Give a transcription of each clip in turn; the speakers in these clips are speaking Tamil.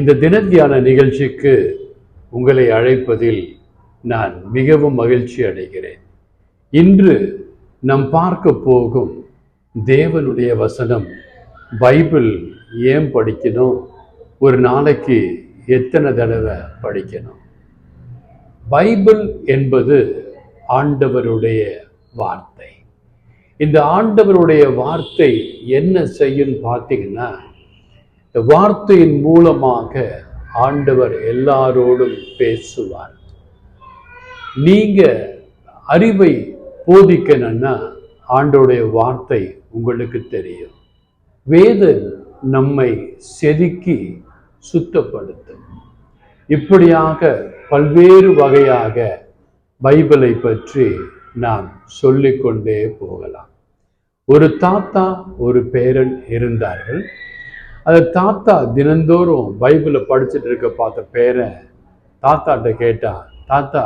இந்த தினத்தியான நிகழ்ச்சிக்கு உங்களை அழைப்பதில் நான் மிகவும் மகிழ்ச்சி அடைகிறேன். இன்று நாம் பார்க்க போகும் தேவனுடைய வசனம் பைபிள் ஏன் படிக்கணும்? ஒரு நாளைக்கு எத்தனை தடவை படிக்கணும்? பைபிள் என்பது ஆண்டவருடைய வார்த்தை. இந்த ஆண்டவருடைய வார்த்தை என்ன செய்யும் பார்த்தீங்கன்னா இந்த வார்த்தையின் மூலமாக ஆண்டவர் எல்லாரோடும் பேசுவார். நீங்க அறிவை போதிக்கணும்னா ஆண்டோடைய வார்த்தை உங்களுக்கு தெரியும். வேதன் நம்மை செதுக்கி சுத்தப்படுத்தும். இப்படியாக பல்வேறு வகையாக பைபிளை பற்றி நாம் சொல்லிக்கொண்டே போகலாம். ஒரு தாத்தா ஒரு பேரன் இருந்தார்கள். அதை தாத்தா தினந்தோறும் பைபிளை படிச்சுட்டு இருக்க பார்த்த பேரை தாத்தாட்ட கேட்டா தாத்தா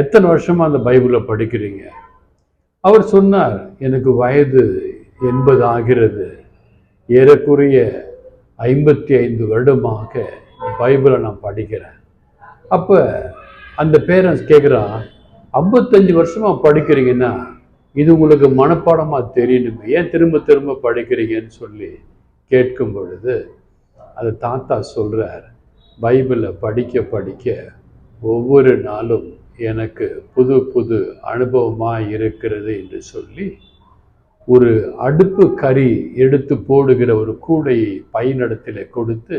எத்தனை வருஷமா அந்த பைபிளை படிக்கிறீங்க? அவர் சொன்னார் எனக்கு வயது எண்பது ஆகிறது. ஏறக்குறைய ஐம்பத்தி ஐந்து வருடமாக பைபிளை நான் படிக்கிறேன். அப்போ அந்த பேரண்ட்ஸ் கேட்குறான் ஐம்பத்தஞ்சு வருஷமா படிக்கிறீங்கன்னா இது உங்களுக்கு மனப்பாடமாக தெரியணுமே. ஏன் திரும்ப திரும்ப படிக்கிறீங்கன்னு சொல்லி கேட்கும் பொழுது அது தாத்தா சொல்கிறார் பைபிளை படிக்க படிக்க ஒவ்வொரு நாளும் எனக்கு புது புது அனுபவமாக இருக்கிறது என்று சொல்லி ஒரு அடுப்பு கறி எடுத்து போடுகிற ஒரு கூடையை பையினிடத்தில் கொடுத்து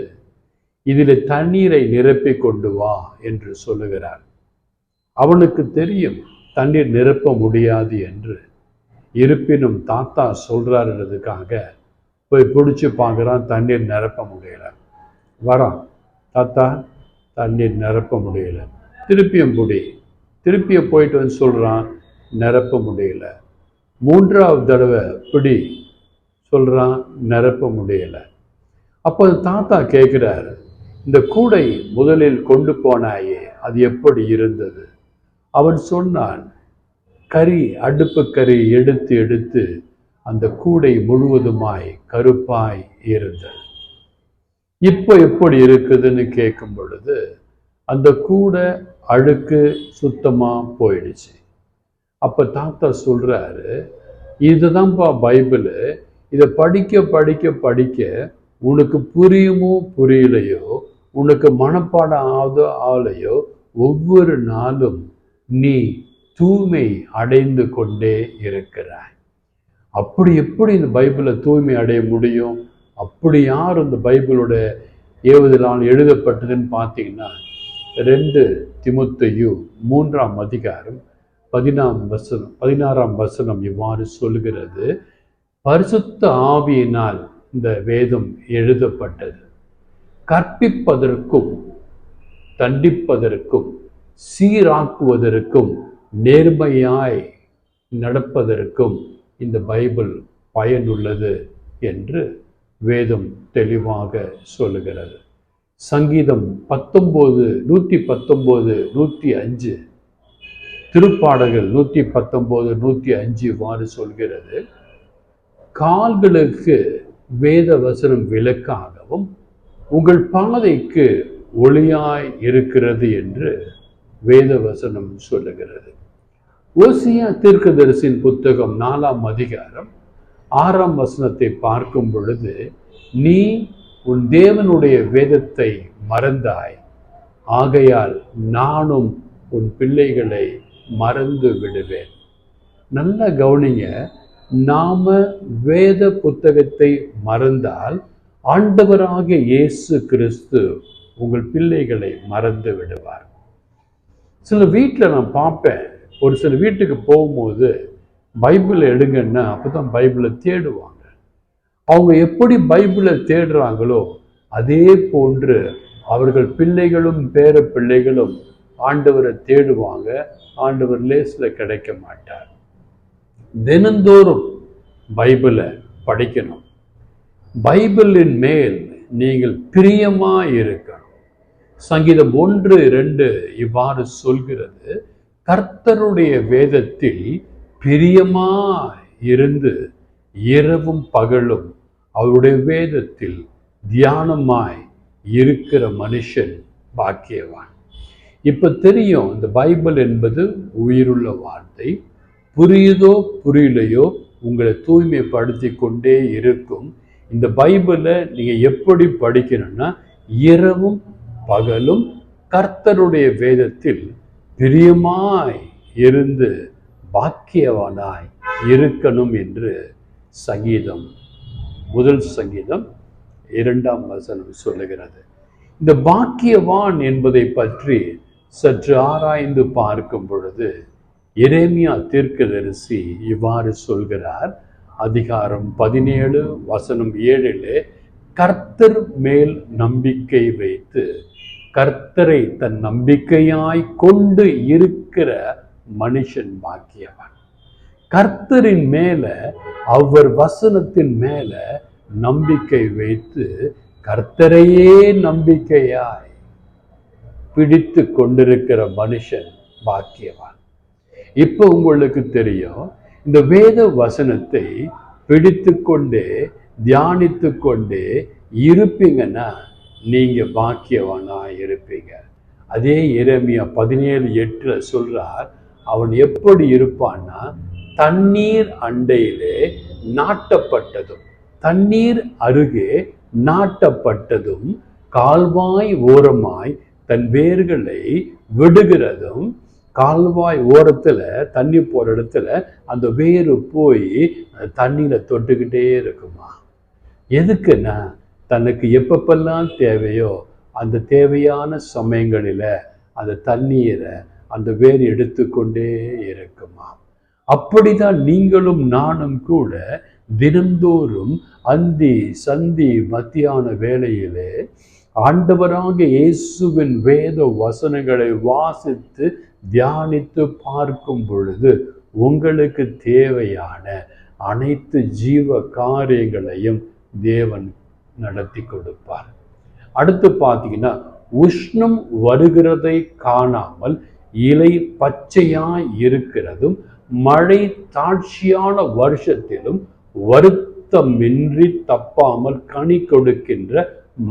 இதில் தண்ணீரை நிரப்பி கொண்டு வா என்று சொல்லுகிறார். அவனுக்கு தெரியும் தண்ணீர் நிரப்ப முடியாது என்று. இருப்பினும் தாத்தா சொல்றாருன்றதுக்காக போய் பிடிச்சி பார்க்குறான் தண்ணீர் நிரப்ப முடியல. வரான் தாத்தா தண்ணீர் நிரப்ப முடியல. திருப்பியும் பிடி. திருப்பியும் போயிட்டு வந்து சொல்கிறான் நிரப்ப முடியல. மூன்றாவது தடவை பிடி சொல்கிறான் நிரப்ப முடியல. அப்போ தாத்தா கேட்குறாரு இந்த கூடை முதலில் கொண்டு போனாயே அது எப்படி இருந்தது? அவன் சொன்னான் கறி அடுப்பு கறி எடுத்து எடுத்து அந்த கூடை முழுவதுமாய் கருப்பாய் இருந்தது. இப்போ எப்படி இருக்குதுன்னு கேட்கும் பொழுது அந்த கூடை அழுக்கு சுத்தமா போயிடுச்சு. அப்ப தாத்தா சொல்றாரு இதுதான்ப்பா பைபிளு. இதை படிக்க படிக்க படிக்க உனக்கு புரியுமோ புரியலையோ உனக்கு மனப்பாடம் ஆகுதோ ஆகலையோ ஒவ்வொரு நாளும் நீ தூய்மை அடைந்து கொண்டே இருக்கிறாய். அப்படி எப்படி இந்த பைபிளை தூய்மை அடைய முடியும்? அப்படி யார் இந்த பைபிளோட ஏவுதலால் எழுதப்பட்டதுன்னு பார்த்தீங்கன்னா ரெண்டு திமுத்தையு மூன்றாம் அதிகாரம் பதினாம் வசனம் பதினாறாம் வசனம் இவ்வாறு சொல்கிறது. பரிசுத்த ஆவியினால் இந்த வேதம் எழுதப்பட்டது. கற்பிப்பதற்கும் தண்டிப்பதற்கும் சீராக்குவதற்கும் நேர்மையாய் நடப்பதற்கும் இந்த பைபிள் பயனுள்ளது என்று வேதம் தெளிவாக சொல்லுகிறது. சங்கீதம் பத்தொம்போது நூற்றி பத்தொம்போது நூற்றி அஞ்சு. திருப்பாடல்கள் நூற்றி பத்தொம்போது நூற்றி அஞ்சு இவ்வாறு சொல்கிறது. கால்களுக்கு வேத வசனம் விளக்காகவும் உங்கள் பாதைக்கு ஒளியாய் இருக்கிறது என்று வேத வசனம் சொல்லுகிறது. ஓசியா தீர்க்கதரிசின் புத்தகம் நாலாம் அதிகாரம் ஆறாம் வசனத்தை பார்க்கும் பொழுது நீ உன் தேவனுடைய வேதத்தை மறந்தாய். ஆகையால் நானும் உன் பிள்ளைகளை மறந்து விடுவேன். நல்ல கவனிங்க. நாம வேத புத்தகத்தை மறந்தால் ஆண்டவராக இயேசு கிறிஸ்து உங்கள் பிள்ளைகளை மறந்து விடுவார். சில வீட்டில் நான் பார்ப்பேன். ஒரு சில வீட்டுக்கு போகும்போது பைபிளை எடுங்கன்னா அப்பதான் பைபிளை தேடுவாங்க. அவங்க எப்படி பைபிளை தேடுறாங்களோ அதே போன்று அவர்கள் பிள்ளைகளும் பேர பிள்ளைகளும் ஆண்டவரை தேடுவாங்க. ஆண்டவர் லேஸில் கிடைக்க மாட்டார். தினந்தோறும் பைபிளை படிக்கணும். பைபிளின் மேல் நீங்கள் பிரியமாக இருக்கணும் சங்கீதம் ஒன்று ரெண்டு இவ்வாறு சொல்கிறது. கர்த்தருடைய வேதத்தில் பிரியமா இருந்து இரவும் பகலும் அவருடைய வேதத்தில் தியானமாய் இருக்கிற மனுஷன் பாக்கியவான். இப்போ தெரியும் இந்த பைபிள் என்பது உயிருள்ள வார்த்தை. புரியுதோ புரியலையோ உங்களை தூய்மைப்படுத்தி கொண்டே இருக்கும். இந்த பைபிளை நீங்கள் எப்படி படிக்கணும்னா இரவும் பகலும் கர்த்தருடைய வேதத்தில் பிரியமாய் இருந்து பாக்கியவானாய் இருக்கணும் என்று சங்கீதம் முதல் சங்கீதம் இரண்டாம் வசனம் சொல்லுகிறது. இந்த பாக்கியவான் என்பதை பற்றி சற்று ஆராய்ந்து பார்க்கும் பொழுது எரேமியா தீர்க்கதரிசி இவ்வாறு சொல்கிறார். அதிகாரம் பதினேழு வசனம் ஏழிலே கர்த்தர் மேல் நம்பிக்கை வைத்து கர்த்தரை தன் நம்பிக்கையாய் கொண்டு இருக்கிற மனுஷன் பாக்கியவான். கர்த்தரின் மேல அவர் வசனத்தின் மேல நம்பிக்கை வைத்து கர்த்தரையே நம்பிக்கையாய் பிடித்து கொண்டிருக்கிற மனுஷன் பாக்கியவான். இப்போ உங்களுக்கு தெரியும் இந்த வேத வசனத்தை பிடித்து கொண்டே தியானித்து கொண்டே இருப்பீங்கன்னா நீங்க பாக்கியவனாக இருப்பீங்க. அதே இறைமையா பதினேழு எட்டில் சொல்றார் அவன் எப்படி இருப்பான்னா தண்ணீர் அண்டையிலே நாட்டப்பட்டதும் தண்ணீர் அருகே நாட்டப்பட்டதும் கால்வாய் ஓரமாய் தன் வேர்களை விடுகிறதும் கால்வாய் ஓரத்துல தண்ணி போகிற இடத்துல அந்த வேறு போய் தண்ணியில தொட்டுக்கிட்டே இருக்குமா? எதுக்குன்னா தனக்கு எப்பப்பெல்லாம் தேவையோ அந்த தேவையான சமயங்களில அந்த தண்ணீரை அந்த வேர் எடுத்துக்கொண்டே இருக்குமா அப்படிதான் நீங்களும் நானும் கூட தினந்தோறும் அந்தி சந்தி மத்தியான வேளையிலே ஆண்டவராக இயேசுவின் வேத வசனங்களை வாசித்து தியானித்து பார்க்கும் பொழுது உங்களுக்கு தேவையான அனைத்து ஜீவ காரியங்களையும் தேவன் நடத்தி கொடுப்பார். அடுத்து பார்த்தீங்கன்னா உஷ்ணம் வருகிறதை காணாமல் இலை பச்சையா இருக்கிறதும் மழை தாட்சியான வருஷத்திலும் வருத்தமின்றி தப்பாமல் கனி கொடுக்கின்ற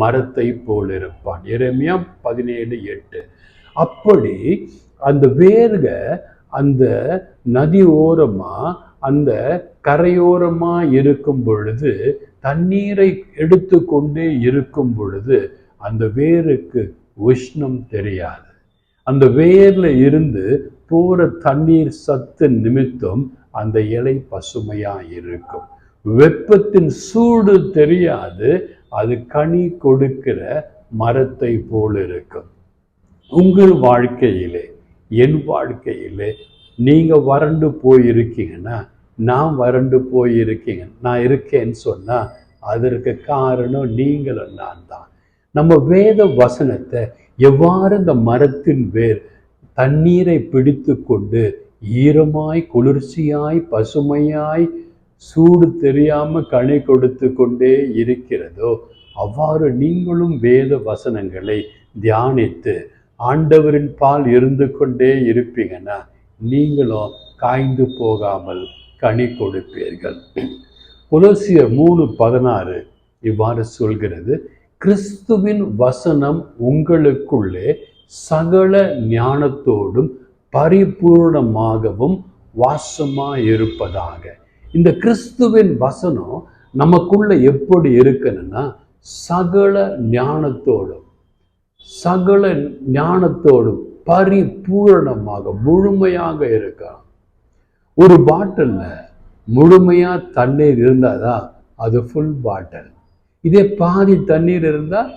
மரத்தை போலிருப்பான். இருப்பான் பதினேழு எட்டு. அப்படி அந்த வேர்க அந்த நதி ஓரமா அந்த கரையோரமா இருக்கும் பொழுது தண்ணீரை எடுத்துக்கொண்டே இருக்கும் பொழுது அந்த வேருக்கு உஷ்ணம் தெரியாது. அந்த வேர்ல இருந்து போற தண்ணீர் சத்து நிமித்தம் அந்த இலை பசுமையா இருக்கும். வெப்பத்தின் சூடு தெரியாது அது கனி கொடுக்கிற மரத்தை போல் இருக்கும். உங்கள் வாழ்க்கையிலே என் வாழ்க்கையிலே நீங்க வறண்டு போயிருக்கீங்கன்னா நான் வறண்டு போயிருக்கீங்க நான் இருக்கேன்னு சொன்னால் அதற்கு காரணம் நீங்களும் நான் தான். நம்ம வேத வசனத்தை எவ்வாறு இந்த மரத்தின் வேர் தண்ணீரை பிடித்து கொண்டு ஈரமாய் குளிர்ச்சியாய் பசுமையாய் சூடு தெரியாம கனி கொடுத்து கொண்டே இருக்கிறதோ அவ்வாறு நீங்களும் வேத வசனங்களை தியானித்து ஆண்டவரின் பால் இருந்து கொண்டே இருப்பீங்கன்னா நீங்களும் காய்ந்து போகாமல் கனி கொடுப்பீர்கள். புலசியர் மூணு பதினாறு இவ்வாறு சொல்கிறது கிறிஸ்துவின் வசனம் உங்களுக்குள்ளே சகல ஞானத்தோடும் பரிபூர்ணமாகவும் வாசமாயிருப்பதாக. இந்த கிறிஸ்துவின் வசனம் நமக்குள்ள எப்படி இருக்கணும்னா சகல ஞானத்தோடும் சகல ஞானத்தோடும் பரிபூரணமாக முழுமையாக இருக்கலாம் ஒரு பாட்டிலில் முழுமையாக தண்ணீர் இருந்தாதான் அது ஃபுல் பாட்டில் இதே பாதி தண்ணீர் இருந்தால்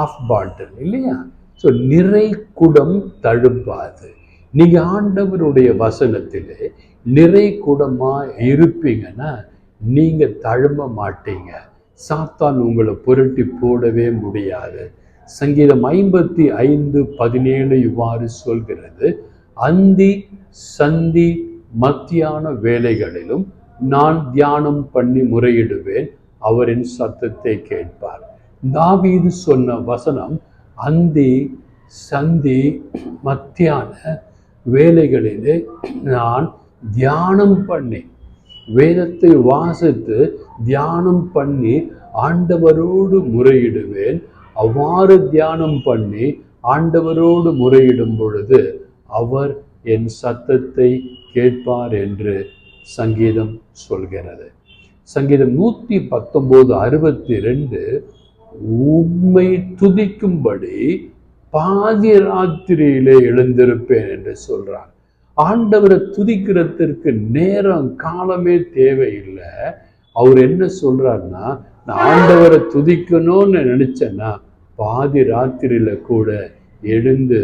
ஆஃப் பாட்டில் இல்லையா? ஸோ நிறை குடம் தழும்பாது. நீங்கள் ஆண்டவருடைய வசனத்திலே நிறை குடமாக இருப்பீங்கன்னா நீங்கள் தழும்ப மாட்டீங்க. சாத்தான் உங்களை புரட்டி போடவே முடியாது. சங்கீதம் ஐம்பத்தி ஐந்து பதினேழு இவ்வாறு சொல்கிறது அந்தி சந்தி மத்தியான வேலைகளிலும் நான் தியானம் பண்ணி முறையிடுவேன். அவரின் சத்தத்தை கேட்பார். தாவீது சொன்ன வசனம் அந்தி சந்தி மத்தியான வேலைகளிலே நான் தியானம் பண்ணி வேதத்தை வாசித்து தியானம் பண்ணி ஆண்டவரோடு முறையிடுவேன். அவ்வாறு தியானம் பண்ணி ஆண்டவரோடு முறையிடும் பொழுது அவர் என் சத்தத்தை கேட்பார் என்று சங்கீதம் சொல்கிறது. சங்கீதம் நூற்றி பத்தொம்போது அறுபத்தி ரெண்டு உண்மை துதிக்கும்படி பாதி ராத்திரியிலே எழுந்திருப்பேன் என்று சொல்றார். ஆண்டவரை துதிக்கிறதற்கு நேரம் காலமே தேவையில்லை. அவர் என்ன சொல்றாருன்னா நான் ஆண்டவரை துதிக்கணும்னு நினைச்சேன்னா பாதி ராத்திரியில கூட எழுந்து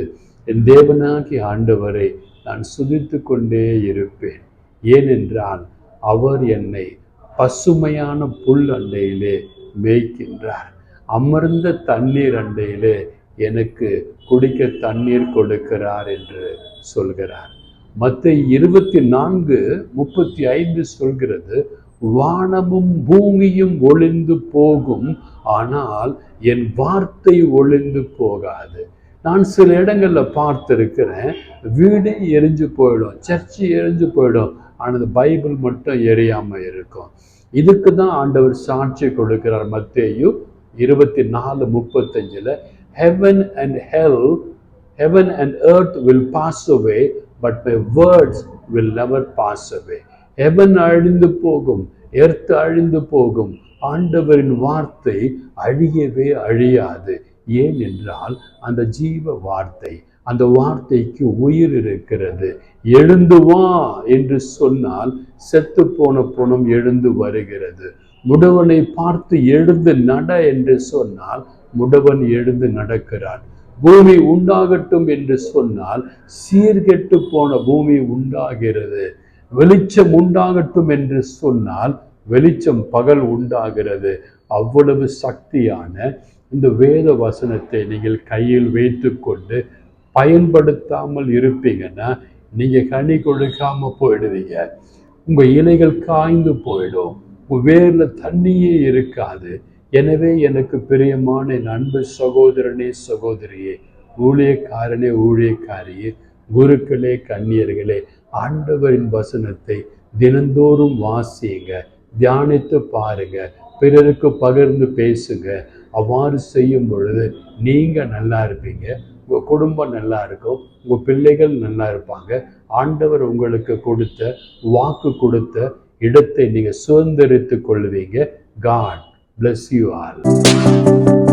என் தேவனாகி ஆண்டவரை நான் சுதித்து கொண்டே இருப்பேன். ஏனென்றால் அவர் என்னை பசுமையான புல் அண்டையிலே மேய்க்கின்றார். அமர்ந்த தண்ணீர் அண்டையிலே எனக்கு குடிக்க தண்ணீர் கொடுக்கிறார் என்று சொல்கிறார். மற்ற இருபத்தி நான்கு முப்பத்தி ஐந்து சொல்கிறது வானமும் பூமியும் ஒளிந்து போகும் ஆனால் என் வார்த்தை ஒளிந்து போகாது. நான் சில இடங்களில் பார்த்துருக்கிறேன் வீடே எரிஞ்சு போயிடும் சர்ச்சு எரிஞ்சு போயிடும் ஆனால் பைபிள் மட்டும் எரியாமல் இருக்கும். இதுக்கு தான் ஆண்டவர் சாட்சி கொடுக்கிறார் மத்தேயு இருபத்தி நாலு முப்பத்தஞ்சில் heaven and hell heaven and earth will pass away but my words will never pass away heaven அழிந்து போகும் எர்த் அழிந்து போகும் ஆண்டவரின் வார்த்தை அழியவே அழியாது. ஏன் என்றால் அந்த ஜீவ வார்த்தை அந்த வார்த்தைக்கு உயிர் இருக்கிறது. எழுந்து வா என்று சொன்னால் செத்து போன புணம் எழுந்து வருகிறது. முடவனை பார்த்து எழுந்து நட என்று சொன்னால் முடவன் எழுந்து நடக்கிறான். பூமி உண்டாகட்டும் என்று சொன்னால் சீர்கெட்டு போன பூமி உண்டாகிறது. வெளிச்சம் உண்டாகட்டும் என்று சொன்னால் வெளிச்சம் பகல் உண்டாகிறது. அவ்வளவு சக்தியான இந்த வேத வசனத்தை நீங்கள் கையில் வைத்துக்கொண்டு பயன்படுத்தாமல் இருப்பீங்கன்னா நீங்க கனி கொடுக்காம போயிடுவீங்க. உங்க இலைகள் காய்ந்து போயிடும். உங்கள் வேர்ல தண்ணியே இருக்காது. எனவே எனக்கு பிரியமான என் அன்பு சகோதரனே சகோதரியே ஊழியக்காரனே ஊழியக்காரியே குருக்களே கண்ணியர்களே ஆண்டவரின் வசனத்தை தினந்தோறும் வாசியுங்க தியானித்து பாருங்க பிறருக்கு பகிர்ந்து பேசுங்க அவ்வாறு செய்யும் பொழுது நீங்கள் நல்லா இருப்பீங்க உங்கள் குடும்பம் நல்லா இருக்கும் உங்கள் பிள்ளைகள் நல்லா இருப்பாங்க. ஆண்டவர் உங்களுக்கு கொடுத்த வாக்கு கொடுத்த இடத்தை நீங்கள் சுதந்திரித்து கொள்வீங்க. God bless you are